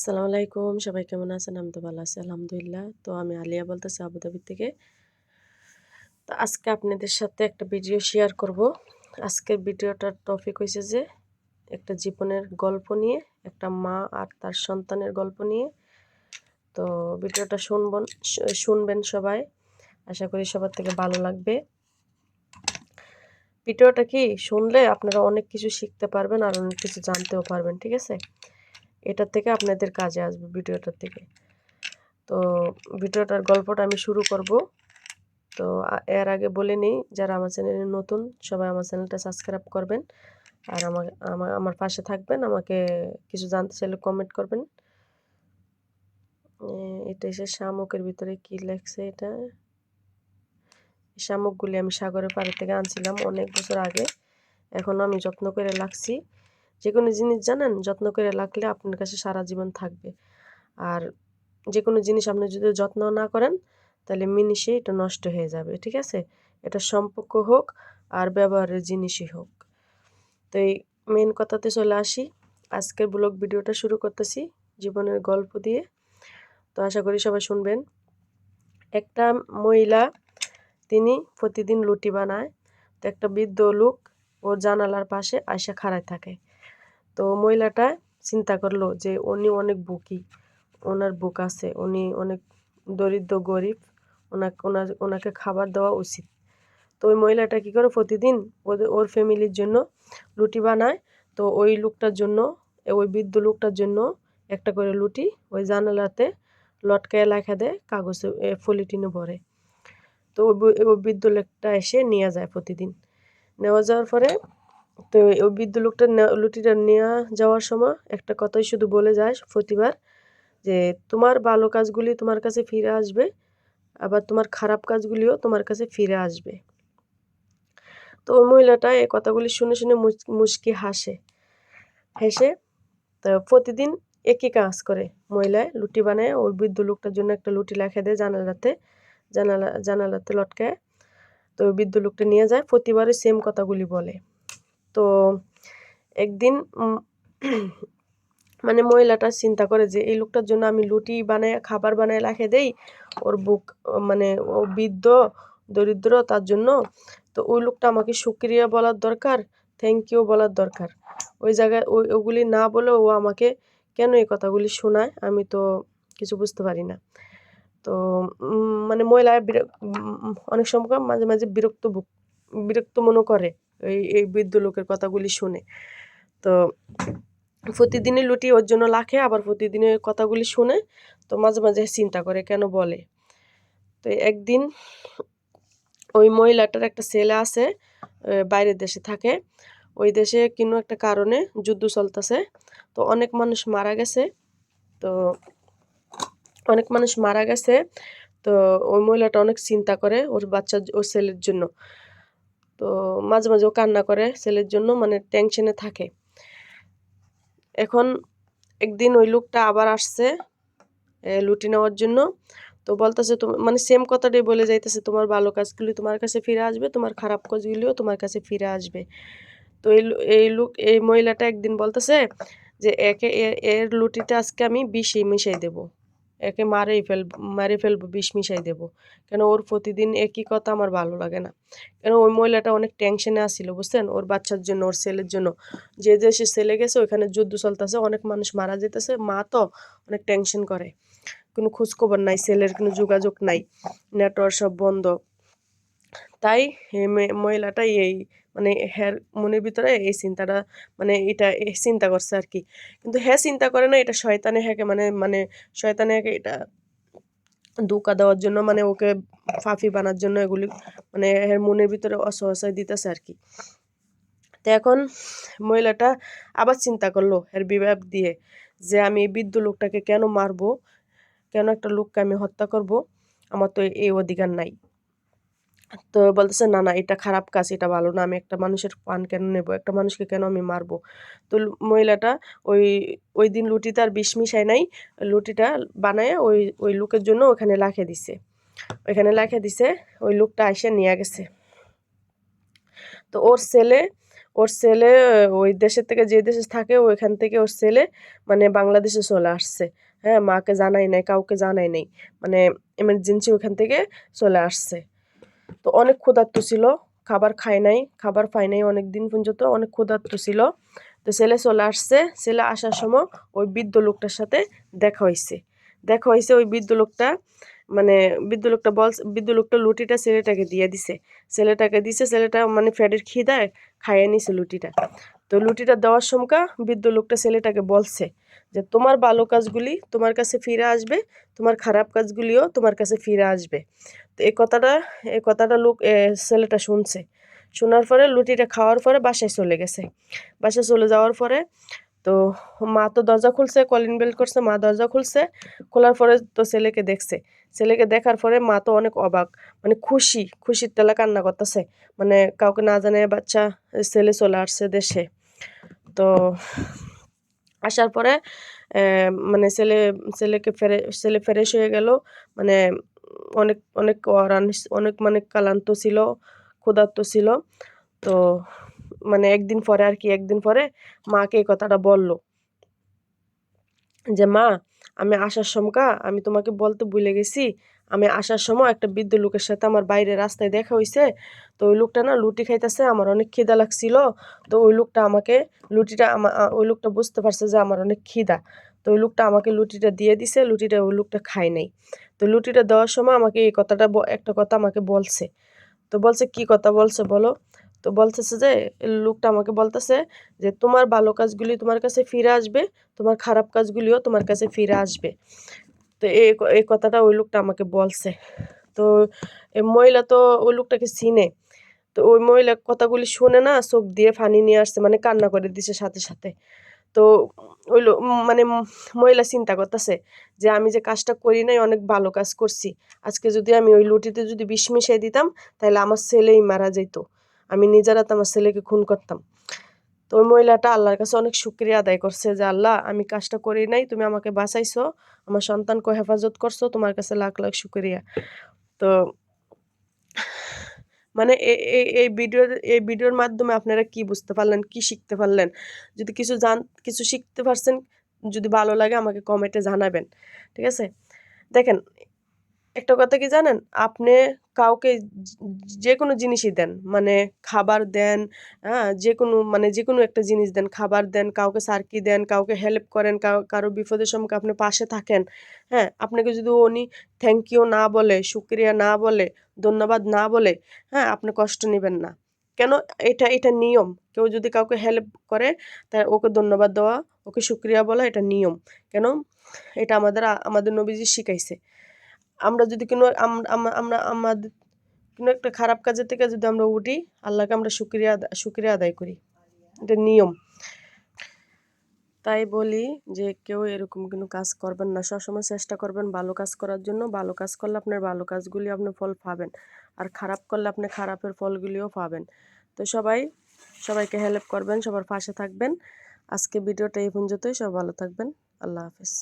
আসসালামু আলাইকুম। সবাই কেমন আছেন? আমি তো ভালো আছি, আলহামদুলিল্লাহ। তো আমি আলিয়া বলতেছি আবুধাবি থেকে। তো আজকে আপনাদের সাথে একটা ভিডিও শেয়ার করব। আজকের ভিডিওটার টপিক হয়েছে যে, একটা জীবনের গল্প নিয়ে, একটা মা আর তার সন্তানের গল্প নিয়ে। তো ভিডিওটা শুনবেন শুনবেন সবাই। আশা করি সবার থেকে ভালো লাগবে। ভিডিওটা কি শুনলে আপনারা অনেক কিছু শিখতে পারবেন আর অনেক কিছু জানতেও পারবেন, ঠিক আছে? এটার থেকে আপনাদের কাজে আসবে ভিডিওটার থেকে। তো ভিডিওটার গল্পটা আমি শুরু করব। তো এর আগে বলে নিই, যারা আমার চ্যানেলে নতুন, সবাই আমার চ্যানেলটা সাবস্ক্রাইব করবেন। আর আমার আমার পাশে থাকবেন, আমাকে কিছু জানতে চাইলে কমেন্ট করবেন। এটা এসে শামুকের ভিতরে কি লেখছে এটা? শামুকগুলি আমি সাগরের পাড়ে থেকে আনছিলাম অনেক বছর আগে। এখনও আমি যত্ন করে লাগছি যে কোনো জিনিস জানেন, যত্ন করে রাখলে আপনার কাছে সারা জীবন থাকবে। আর যে কোনো জিনিস আপনি যদি যত্ন না করেন, তাহলে মিনিশে এটা নষ্ট হয়ে যাবে, ঠিক আছে? এটা সম্পর্ক হোক আর ব্যবহারের জিনিসই হোক। তো এই মেন কথাতে চলে আসি। আজকের ব্লগ ভিডিওটা শুরু করতেছি জীবনের গল্প দিয়ে। তো আশা করি সবাই শুনবেন। একটা মহিলা, তিনি প্রতিদিন লুটি বানায়। তো একটা বৃদ্ধ লোক ওর জানালার পাশে আয়সা খাড়ায় থাকে। তো মহিলাটা চিন্তা করল যে উনি অনেক বুকি, ওনার বুক আছে, উনি অনেক দরিদ্র গরিব, ওনাকে, ওনার, ওনাকে খাবার দেওয়া উচিত। তো ওই মহিলাটা কী করে প্রতিদিন ওদের ওর ফ্যামিলির জন্য লুটি বানায়, তো ওই লোকটার জন্য, ওই বৃদ্ধ লোকটার জন্য একটা করে লুটি ওই জানালাতে লটকায় লেখা দেয়, কাগজে ফলিটিনে ভরে। তো ওই বৃদ্ধ লোকটা এসে নিয়ে যায় প্রতিদিন। নেওয়া যাওয়ার পরে তো ওই বৃদ্ধ লোকটা লুটিটা নেওয়া যাওয়ার সময় একটা কথাই শুধু বলে যায় প্রতিবার যে, তোমার ভালো কাজগুলি তোমার কাছে ফিরে আসবে, আবার তোমার খারাপ কাজগুলিও তোমার কাছে ফিরে আসবে। তো ওই মহিলাটা এই কথাগুলি শুনে শুনে মুচকি হাসে, হেসে, তো প্রতিদিন একই কাজ করে মহিলায় লুটি বানায়। ওই বৃদ্ধ লোকটার জন্য একটা লুটি লেখা দেয় জানালাতে, জানালা, জানালাতে লটকায়। তো বৃদ্ধ লোকটা নিয়ে যায়, প্রতিবারই সেম কথাগুলি বলে। তো একদিন মানে মহিলাটা চিন্তা করে যে এই লোকটার জন্য আমি লুটি বানায়, খাবার বানায় রাখে দেই, ওর বুক মানে ও বৃদ্ধ, দরিদ্র, তার জন্য। তো ওই লোকটা আমাকে সুক্রিয়া বলার দরকার থ্যাংক ইউ বলার দরকার। ওই জায়গায় ওই ওগুলি না বলে ও আমাকে কেন এই কথাগুলি শোনায়, আমি তো কিছু বুঝতে পারি না। তো মানে মহিলা অনেক সময় মাঝে মাঝে বিরক্ত বিরক্ত মনে করে। এই এই বৃদ্ধ লোকের কথাগুলি শুনে। তো প্রতিদিনই লুটি ওর জন্য লাখে, আবার প্রতিদিনের কথাগুলি শুনে তো মাঝে মাঝে চিন্তা করে কেন বলে। তো একদিন ওই মহিলাটার একটা ছেলে আছে বাইরের দেশে থাকে। ওই দেশে কোনো একটা কারণে যুদ্ধ চলতেছে। তো অনেক মানুষ মারা গেছে। তো অনেক মানুষ মারা গেছে। তো ওই মহিলাটা অনেক চিন্তা করে ওর বাচ্চা, ওর ছেলের জন্য। তো মাঝে মাঝে ও কান্না করে ছেলের জন্য মানে টেনশনে থাকে। এখন একদিন ওই লোকটা আবার আসছে লুটি নেওয়ার জন্য। তো বলতেছে মানে সেম কথাটাই বলে যাইতেছে, তোমার ভালো কাজগুলি তোমার কাছে ফিরে আসবে, তোমার খারাপ কাজগুলিও তোমার কাছে ফিরে আসবে। তো এই এই লোক, এই মহিলাটা একদিন বলতেছে যে, একে এর লুটিতে আজকে আমি বিষে মিশাই দেবো। একে মারেই ফেল, মারে ফেলব, বিষ মিশাই দেবো। কেন ওর প্রতিদিন একই কথা আমার ভালো লাগে না। কেন ওই মহিলাটা অনেক টেনশনে আসছিল, বুঝছেন? ওর বাচ্চার জন্য, ওর ছেলের জন্য। যে দেশে ছেলে গেছে, ওইখানে যুদ্ধ চলতেছে, অনেক মানুষ মারা যেতেছে। মা তো অনেক টেনশন করে। কোনো খোঁজখবর নাই, ছেলের কোনো যোগাযোগ নাই। নেটওয়ার্ক সব বন্ধ। তাই মহিলাটাই এই মানে হ্যার মনের ভিতরে এই চিন্তাটা মানে এটা চিন্তা করছে আর কি কিন্তু হ্যাঁ চিন্তা করে না, এটা শয়তানে হ্যাঁকে মানে মানে শয়তানে হ্যাঁকে এটা ধোকা দেওয়ার জন্য মানে ওকে ফাফি বানার জন্য এগুলি মানে এর মনের ভিতরে অসহসায় দিতেছে আর কি তো এখন মহিলাটা আবার চিন্তা করল এর বিবাহ দিয়ে যে আমি এই বৃদ্ধ লোকটাকে কেন মারবো, কেন একটা লোককে আমি হত্যা করব? আমার তো এই অধিকার নাই। তো বলতেছে, না না, এটা খারাপ কাজ, এটা ভালো না, আমি একটা মানুষের পান কেন নেব? একটা মানুষকে কেন আমি মারবো? তো মহিলাটা ওই ওই দিন লুটিতে আর বিষ মিশায় নাই, লুটিটা বানায় ওই ওই লোকের জন্য ওখানে লাখে দিছে। ওইখানে লাখে দিছে, ওই লোকটা এসে নিয়ে গেছে। তো ওর ছেলে ওর ছেলে, ওই দেশের থেকে যে দেশে থাকে, ওইখান থেকে ওর ছেলে মানে বাংলাদেশে চলে আসছে। হ্যাঁ মাকে জানাই নাই, কাউকে জানাই নাই মানে এমার্জেন্সি ওখান থেকে চলে আসছে। তো অনেক ক্ষুধার্ত ছিল। খাবার খায় নাই, খাবার পায় নাই অনেক দিন পর্যন্ত, অনেক ক্ষুধার্ত ছিল। তো ছেলে চলে আসছে, ছেলে আসার সময় ওই বৃদ্ধ লোকটার সাথে দেখা হয়েছে। দেখা হয়েছে ওই বৃদ্ধ লোকটা মানে বৃদ্ধ লোকটা বল বৃদ্ধ লোকটা লুটিটা ছেলেটাকে দিয়ে দিছে। ছেলেটাকে দিছে, ছেলেটা মানে ফ্যাটের খিদায় খাইয়ে নিছে লুটিটা। তো লুটিটা দেওয়ার সময় বৃদ্ধ লোকটা ছেলেটাকে বলছে যে, তোমার ভালো কাজগুলি তোমার কাছে ফিরে আসবে, তোমার খারাপ কাজগুলিও তোমার কাছে ফিরে আসবে। তো এই কথাটা এই কথাটা লোক ছেলেটা শুনছে। শোনার পরে লুটিটা খাওয়ার পরে বাসায় চলে গেছে। বাসায় চলে যাওয়ার পরে তো মা তো দরজা খুলছে কলিং বেল করছে, মা দরজা খুলছে, খোলার পরে তো ছেলেকে দেখছে। ছেলেকে দেখার পরে মা তো অনেক অবাক মানে খুশি, খুশির তেলা কান্না করতেছে। মানে কাউকে না জানে বাচ্চা, ছেলে চলে আসছে দেশে। তো আসার পরে মানে ছেলে, ছেলেকে ফেরে, ছেলে ফ্রেশ হয়ে গেল। মানে অনেক অনেক অনেক মানে কালান্ত ছিল, ক্ষুধার্ত ছিল। তো মানে একদিন পরে আর কি, একদিন পরে মাকে এই কথাটা বলল যে, মা, আমি আসার সমকা আমি তোমাকে বলতে ভুলে গেছি, আমি আসার সময় একটা বৃদ্ধ লোকের সাথে আমার বাইরে রাস্তায় দেখা হয়েছে তো ওই লোকটা না লুটি খাইতেছে, আমার অনেক খিদা লাগছিল, তো ওই লোকটা আমাকে লুটিটা ওই লোকটা বুঝতে পারছে যে আমার অনেক খিদা, তো ওই লোকটা আমাকে লুটিটা দিয়ে দিছে, লুটিটা ওই লোকটা খায় নাই, তো লুটিটা দেওয়ার সময় আমাকে এই কথাটা একটা কথা আমাকে বলছে, তো বলছে, কি কথা বলছে বলো? তো বলতেছে যে লোকটা আমাকে বলতেছে যে, তোমার ভালো কাজগুলি তোমার কাছে ফিরে আসবে, তোমার খারাপ কাজগুলিও তোমার কাছে ফিরে আসবে। তো এই কথাটা ওই লোকটা আমাকে বলছে। তো এই মহিলা তো ওই লোকটাকে চিনে। তো ওই মহিলা কথাগুলি শুনে না চোখ দিয়ে ফানি নিয়ে আসছে মানে কান্না করে দিছে সাথে সাথে। তো ওই মানে মহিলা চিন্তা করতেছে যে, আমি যে কাজটা করি নাই, অনেক ভালো কাজ করছি। আজকে যদি আমি ওই লুটিতে যদি বিষ মিশিয়ে দিতাম, তাহলে আমার ছেলেই মারা যেত আমি নিজেরা তো আমার ছেলেকে খুন করতাম। তো ওই মহিলাটা আল্লাহর কাছে অনেক শুক্রিয়া আদায় করছে যে, আল্লাহ, আমি কাজটা করি নাই, তুমি আমাকে বাঁচাইছো, আমার সন্তানকে হেফাজত করছ, তোমার কাছে লাখ লাখ শুক্রিয়া। তো মানে এই এই ভিডিও, এই ভিডিওর মাধ্যমে আপনারা কি বুঝতে পারলেন, কি শিখতে পারলেন? যদি কিছু জান, কিছু শিখতে পারছেন, যদি ভালো লাগে আমাকে কমেন্টে জানাবেন, ঠিক আছে? দেখেন, একটা কথা কি জানেন? আপনি কাউকে যে কোনো জিনিসই দেন। মানে খাবার দেন হ্যাঁ যে কোনো মানে যে কোনো একটা জিনিস দেন, খাবার দেন, কাউকে সার্কি দেন, কাউকে হেল্প করেন কারও বিপদের সম্মুখে আপনি পাশে থাকেন হ্যাঁ আপনাকে যদি উনি থ্যাংক ইউ না বলে, শুক্রিয়া না বলে, ধন্যবাদ না বলে হ্যাঁ আপনি কষ্ট নেবেন না। কেন? এটা এটা নিয়ম। কেউ যদি কাউকে হেল্প করে তাই ওকে ধন্যবাদ দেওয়া, ওকে শুক্রিয়া বলা এটা নিয়ম। কেন? এটা আমাদের আমাদের নবীজি শিখাইছে। আমরা যদি কোনো আমরা আমাদের কোনো একটা খারাপ কাজের থেকে যদি আমরা উঠি, আল্লাহকে আমরা শুক্রিয়া শুক্রিয়া আদায় করি। এটা নিয়ম। তাই বলি যে কেউ এরকম কোনো কাজ করবেন না। সবসময় চেষ্টা করবেন ভালো কাজ করার জন্য। ভালো কাজ করলে আপনার ভালো কাজগুলি আপনি ফল পাবেন। আর খারাপ করলে আপনি খারাপের ফলগুলিও পাবেন। তো সবাই, সবাইকে হেল্প করবেন, সবার পাশে থাকবেন। আজকে ভিডিওটা এই পর্যন্তই। সব ভালো থাকবেন। আল্লাহ হাফিজ।